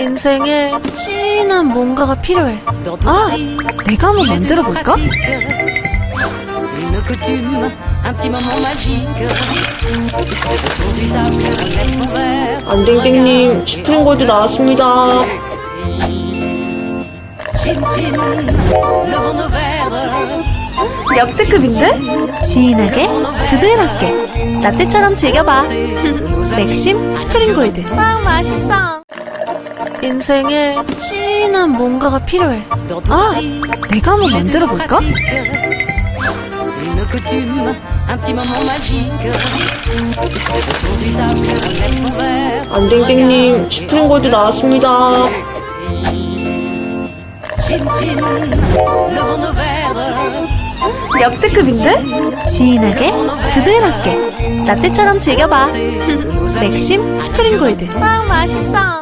인생에 진한 뭔가가 필요해. 아, 내가 한번 만들어 볼까? 안댕댕님 나왔습니다. Levons nos verres. 역대급인데? 진하게, 부드럽게, 라떼처럼 즐겨봐. 맥심 슈프림 골드. 아, 맛있어. 인생에 진한 뭔가가 필요해. 아, 내가 한번 만들어 볼까? Une coutume, un petit moment magique. Autour du table, un verre son verre. 안댕댕님 슈프림골드 나왔습니다. 역대급인데? 진하게, 부드럽게, 라떼처럼 즐겨봐. 맥심 슈프림 골드. 아, 맛있어.